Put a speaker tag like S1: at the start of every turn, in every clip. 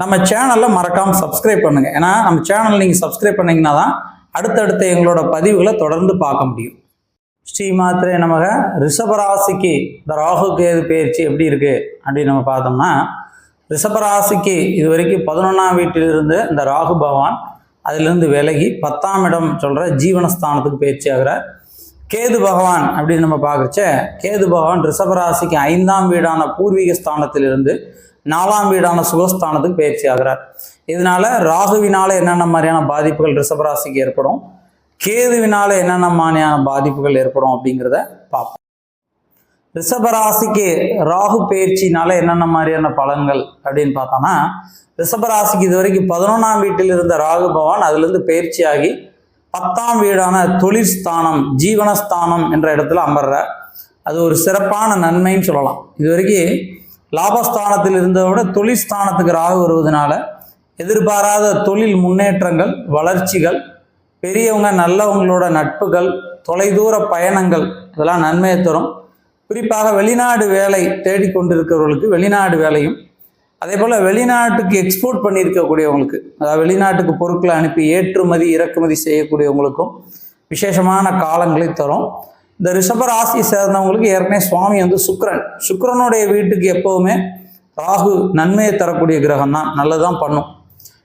S1: நம்ம சேனலில் மறக்காமல் சப்ஸ்கிரைப் பண்ணுங்கள் ஏன்னா நம்ம சேனல் நீங்கள் சப்ஸ்கிரைப் பண்ணிங்கன்னா தான் அடுத்தடுத்த எங்களோட பதிவுகளை தொடர்ந்து பார்க்க முடியும். ஸ்ரீ மாத்திரை நமக ரிஷபராசிக்கு இந்த ராகு கேது பயிற்சி எப்படி இருக்குது அப்படின்னு நம்ம பார்த்தோம்னா ரிஷபராசிக்கு இது வரைக்கும் பதினொன்றாம் வீட்டிலிருந்து இந்த ராகு பகவான் அதிலிருந்து விலகி பத்தாம் இடம் சொல்கிற ஜீவனஸ்தானத்துக்கு பயிற்சி ஆகிறார். கேது பகவான் அப்படின்னு நம்ம பார்க்குறச்ச கேது பகவான் ரிஷபராசிக்கு ஐந்தாம் வீடான பூர்வீக ஸ்தானத்திலிருந்து நாலாம் வீடான சுகஸ்தானத்துக்கு பயிற்சி ஆகிறார். இதனால ராகுவினால என்னென்ன மாதிரியான பாதிப்புகள் ரிஷபராசிக்கு ஏற்படும்? கேதுவினால என்னென்ன மாதிரியான பாதிப்புகள் ஏற்படும் அப்படிங்கிறத பார்ப்போம். ரிஷபராசிக்கு ராகு பயிற்சினால என்னென்ன மாதிரியான பலன்கள் அப்படின்னு பார்த்தோம்னா ரிஷபராசிக்கு இது வரைக்கும் பதினொன்றாம் வீட்டில் இருந்த ராகு பவான் அதுலேருந்து பயிற்சியாகி பத்தாம் வீடான தொழிற்ஸ்தானம் ஜீவனஸ்தானம் என்ற இடத்துல அமர்ற அது ஒரு சிறப்பான நன்மைன்னு சொல்லலாம். இது வரைக்கும் லாபஸ்தானத்தில் இருந்ததை விட தொழிற்ஸ்தானத்துக்கு ராகு வருவதனால எதிர்பாராத தொழில் முன்னேற்றங்கள் வளர்ச்சிகள் பெரியவங்க நல்லவங்களோட நட்புகள் தொலைதூர பயணங்கள் இதெல்லாம் நன்மையை தரும். குறிப்பாக வெளிநாடு வேலை தேடிக்கொண்டிருக்கிறவர்களுக்கு வெளிநாடு வேலையும் அதே போல் வெளிநாட்டுக்கு எக்ஸ்போர்ட் பண்ணியிருக்கக்கூடியவங்களுக்கு அதாவது வெளிநாட்டுக்கு பொருட்களை அனுப்பி ஏற்றுமதி இறக்குமதி செய்யக்கூடியவங்களுக்கும் விசேஷமான காலங்களை தரும். இந்த ரிஷபராசியை சேர்ந்தவங்களுக்கு ஏற்கனவே சுவாமி வந்து சுக்கரன். சுக்கரனுடைய வீட்டுக்கு எப்போவுமே ராகு நன்மையை தரக்கூடிய கிரகம் தான் நல்லதான் பண்ணும்.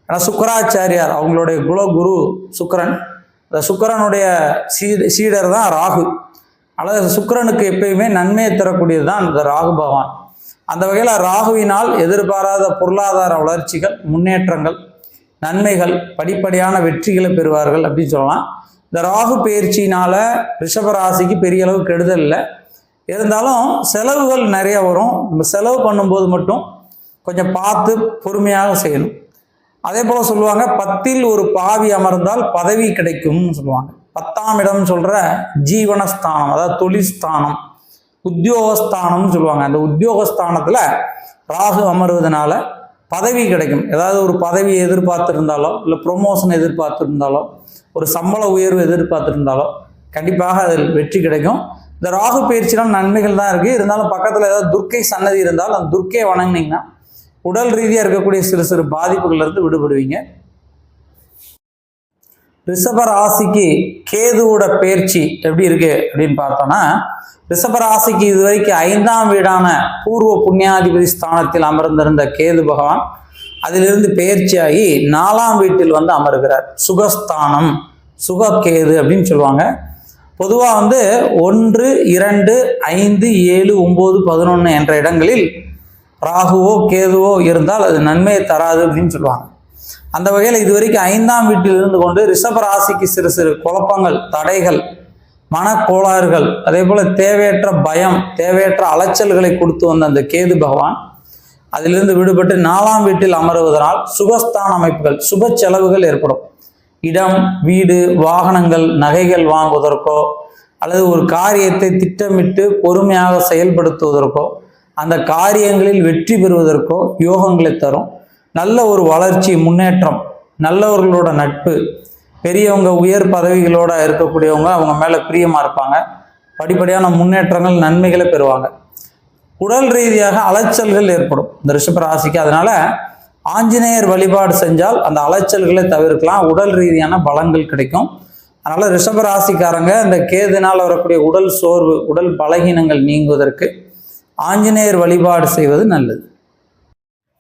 S1: ஏன்னா சுக்கராச்சாரியார் அவங்களுடைய குல குரு சுக்கரன். இந்த சுக்கரனுடைய சீட சீடர் தான் ராகு. அல்லது சுக்கரனுக்கு எப்பயுமே நன்மையை தரக்கூடியது தான் இந்த ராகு பகவான். அந்த வகையில் ராகுவினால் எதிர்பாராத பொருளாதார வளர்ச்சிகள் முன்னேற்றங்கள் நன்மைகள் படிப்படியான வெற்றிகளை பெறுவார்கள் அப்படின்னு சொல்லலாம். இந்த ராகு பயிற்சினால ரிஷபராசிக்கு பெரிய அளவு கெடுதல் இல்லை. இருந்தாலும் செலவுகள் நிறைய வரும். நம்ம செலவு பண்ணும்போது மட்டும் கொஞ்சம் பார்த்து பொறுமையாக செய்யணும். அதே போல் சொல்லுவாங்க பத்தில் ஒரு பாவி அமர்ந்தால் பதவி கிடைக்கும்னு சொல்லுவாங்க. பத்தாம் இடம் சொல்கிற ஜீவனஸ்தானம் அதாவது தொழிற்ஸ்தானம் உத்தியோகஸ்தானம்னு சொல்லுவாங்க. அந்த உத்தியோகஸ்தானத்தில் ராகு அமர்வதனால பதவி கிடைக்கும். ஏதாவது ஒரு பதவி எதிர்பார்த்துருந்தாலோ இல்லை ப்ரொமோஷன் எதிர்பார்த்துருந்தாலோ ஒரு சம்பள உயர்வு எதிர்பார்த்துருந்தாலோ கண்டிப்பாக அதில் வெற்றி கிடைக்கும். இந்த ராகு பயிற்சினால் நன்மைகள் தான் இருக்குது இருந்தாலும் பக்கத்தில் ஏதாவது துர்க்கை சன்னதி இருந்தால் அந்த துர்க்கையை வணங்குனீங்கன்னா உடல் ரீதியாக இருக்கக்கூடிய சிறு சிறு பாதிப்புகள்லேருந்து விடுபடுவீங்க. ரிஷப ராசிக்கு கேதுவோட பயிற்சி எப்படி இருக்கு அப்படின்னு பார்த்தோம்னா ரிஷப ராசிக்கு ஐந்தாம் வீடான பூர்வ புண்ணியாதிபதி ஸ்தானத்தில் அமர்ந்திருந்த கேது பகவான் அதிலிருந்து பயிற்சியாகி நாலாம் வீட்டில் வந்து அமர்கிறார். சுகஸ்தானம் சுகக்கேது அப்படின்னு சொல்லுவாங்க. பொதுவாக வந்து ஒன்று இரண்டு ஐந்து ஏழு ஒம்பது பதினொன்று என்ற இடங்களில் ராகுவோ கேதுவோ இருந்தால் அது நன்மையை தராது அப்படின்னு சொல்லுவாங்க. அந்த வகையில் இது வரைக்கும் ஐந்தாம் வீட்டில் இருந்து கொண்டு ரிஷப ராசிக்கு சிறு சிறு குழப்பங்கள் தடைகள் மனக்கோளாறுகள் அதே போல் தேவையற்ற பயம் தேவையற்ற அலைச்சல்களை கொடுத்து வந்த அந்த கேது பகவான் அதிலிருந்து விடுபட்டு நாலாம் வீட்டில் அமருவதனால் சுகஸ்தான அமைப்புகள் சுப செலவுகள் ஏற்படும். இடம் வீடு வாகனங்கள் நகைகள் வாங்குவதற்கோ அல்லது ஒரு காரியத்தை திட்டமிட்டு பொறுமையாக செயல்படுத்துவதற்கோ அந்த காரியங்களில் வெற்றி பெறுவதற்கோ யோகங்களை தரும். நல்ல ஒரு வளர்ச்சி முன்னேற்றம் நல்லவர்களோட நட்பு பெரியவங்க உயர் பதவிகளோட இருக்கக்கூடியவங்க அவங்க மேலே பிரியமாக இருப்பாங்க. படிப்படியான முன்னேற்றங்கள் நன்மைகளை பெறுவாங்க. உடல் ரீதியாக அலைச்சல்கள் ஏற்படும் இந்த ரிஷபராசிக்கு அதனால ஆஞ்சநேயர் வழிபாடு செஞ்சால் அந்த அலைச்சல்களை தவிர்க்கலாம். உடல் ரீதியான பலங்கள் கிடைக்கும். அதனால ரிஷபராசிக்காரங்க இந்த கேதுனால் வரக்கூடிய உடல் சோர்வு உடல் பலகீனங்கள் நீங்குவதற்கு ஆஞ்சநேயர் வழிபாடு செய்வது நல்லது.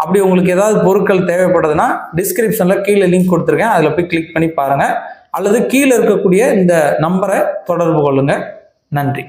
S1: அப்படி உங்களுக்கு ஏதாவது பொருட்கள் தேவைப்படுதுன்னா டிஸ்கிரிப்ஷனில் கீழே லிங்க் கொடுத்துருக்கேன். அதில் போய் கிளிக் பண்ணி பாருங்கள் அல்லது கீழே இருக்கக்கூடிய இந்த நம்பரை தொடர்பு கொள்ளுங்கள் நன்றி.